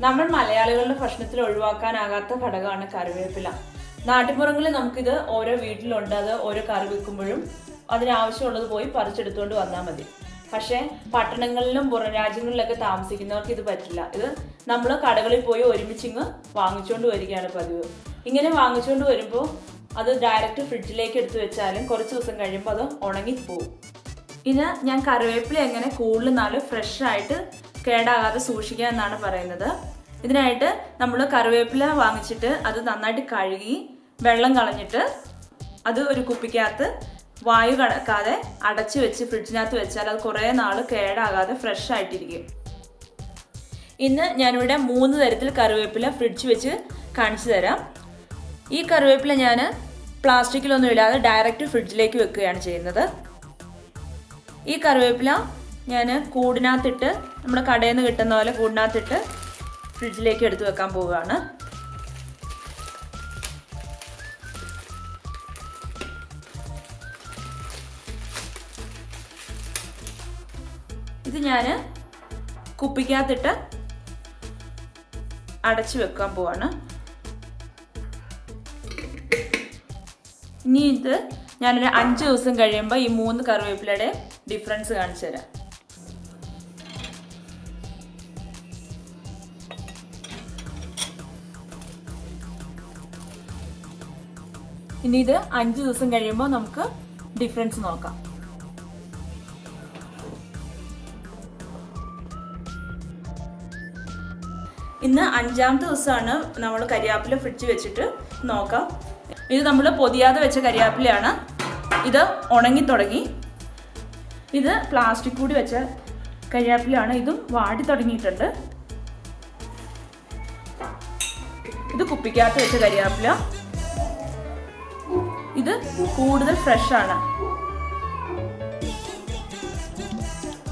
നമ്മൾ മലയാളികളുടെ ഭക്ഷണത്തിൽ ഒഴിവാക്കാനാകാത്ത ഘടകമാണ് കറിവേപ്പില. നാട്ടിൻപുറങ്ങളിൽ നമുക്കിത് ഓരോ വീട്ടിലുണ്ട് അത് ഓരോ കറി വെക്കുമ്പോഴും അതിനാവശ്യമുള്ളത് പോയി പറിച്ചെടുത്തുകൊണ്ട് വന്നാൽ മതി. പക്ഷേ പട്ടണങ്ങളിലും പുറം രാജ്യങ്ങളിലൊക്കെ താമസിക്കുന്നവർക്ക് ഇത് പറ്റില്ല. ഇത് നമ്മൾ കടകളിൽ പോയി ഒരുമിച്ചിങ്ങ് വാങ്ങിച്ചുകൊണ്ട് വരികയാണ് പതിവ്. ഇങ്ങനെ വാങ്ങിച്ചുകൊണ്ട് വരുമ്പോൾ അത് ഡയറക്റ്റ് ഫ്രിഡ്ജിലേക്ക് എടുത്തു വെച്ചാലും കുറച്ച് ദിവസം കഴിയുമ്പോൾ അത് ഉണങ്ങിപ്പോവും. ഇത് ഞാൻ കറിവേപ്പില എങ്ങനെ കൂടുതൽ നാൾ ഫ്രഷ് ആയിട്ട് കേടാകാതെ സൂക്ഷിക്കുക എന്നാണ് പറയുന്നത്. ഇതിനായിട്ട് നമ്മൾ കറിവേപ്പില വാങ്ങിച്ചിട്ട് അത് നന്നായിട്ട് കഴുകി വെള്ളം കളഞ്ഞിട്ട് അത് ഒരു കുപ്പിക്കകത്ത് വായു കടക്കാതെ അടച്ചു വെച്ച് ഫ്രിഡ്ജിനകത്ത് വെച്ചാൽ അത് കുറേ നാൾ കേടാകാതെ ഫ്രഷ് ആയിട്ടിരിക്കും. ഇന്ന് ഞാനിവിടെ മൂന്ന് തരത്തിൽ കറിവേപ്പില ഫ്രിഡ്ജ് വെച്ച് കാണിച്ചു തരാം. ഈ കറിവേപ്പില ഞാൻ പ്ലാസ്റ്റിക്കിലൊന്നും ഇല്ലാതെ ഡയറക്റ്റ് ഫ്രിഡ്ജിലേക്ക് വെക്കുകയാണ് ചെയ്യുന്നത്. ഈ കറിവേപ്പില ഞാൻ കൂടിനകത്തിട്ട് നമ്മുടെ കടയിൽ നിന്ന് കിട്ടുന്ന പോലെ കൂടിനകത്തിട്ട് ഫ്രിഡ്ജിലേക്ക് എടുത്ത് വെക്കാൻ പോവുകയാണ്. ഇത് ഞാൻ കുപ്പിക്കകത്തിട്ട് അടച്ചു വെക്കാൻ പോവാണ്. ഇനി ഇത് ഞാനൊരു അഞ്ച് ദിവസം കഴിയുമ്പോൾ ഈ മൂന്ന് കറിവേപ്പിലയുടെ ഡിഫറൻസ് കാണിച്ചു തരാം. ഇനി ഇത് അഞ്ച് ദിവസം കഴിയുമ്പോൾ നമുക്ക് ഡിഫറൻസ് നോക്കാം. ഇന്ന് അഞ്ചാമത്തെ ദിവസമാണ് നമ്മൾ കരിയാപ്പില ഫ്രിഡ്ജ് വെച്ചിട്ട് നോക്കാം. ഇത് നമ്മൾ പൊതിയാതെ വെച്ച കരിയാപ്പിലയാണ്. ഇത് ഉണങ്ങി തുടങ്ങി. ഇത് പ്ലാസ്റ്റിക് കൂടി വെച്ച കരിയാപ്പിലാണ് ഇതും വാടി തുടങ്ങിയിട്ടുണ്ട്. ഇത് കുപ്പിക്കകത്ത് വെച്ച കരിയാപ്പില. ഇത് കൂടുതൽ ഫ്രഷ് ആണ്.